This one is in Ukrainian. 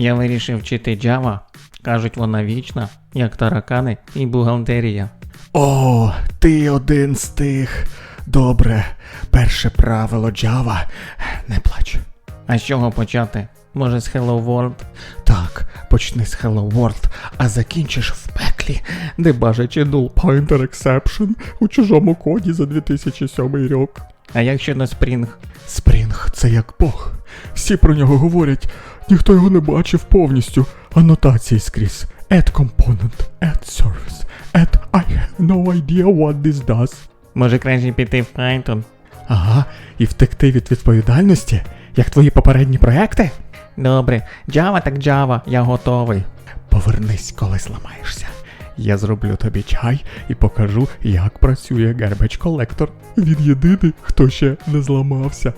Я вирішив вчити Java. Кажуть, вона вічна, як таракани і бухгалтерія. О, ти один з тих. Добре, перше правило Java. Не плач. А з чого почати? Може з Hello World? Так, почни з Hello World, а закінчиш в пеклі, де бажачи null pointer exception у чужому коді за 2007 рік. А як щодо Spring? Спрінг це як Бог. Всі про нього говорять, ніхто його не бачив повністю. Анотації скрізь. Add component, add service, add I have no idea what this does. Може краще піти в Python? Ага, і втекти від відповідальності, як твої попередні проекти? Добре, Java так Java, я готовий. Повернись, коли зламаєшся. Я зроблю тобі чай і покажу, як працює Garbage Collector. Він єдиний, хто ще не зламався.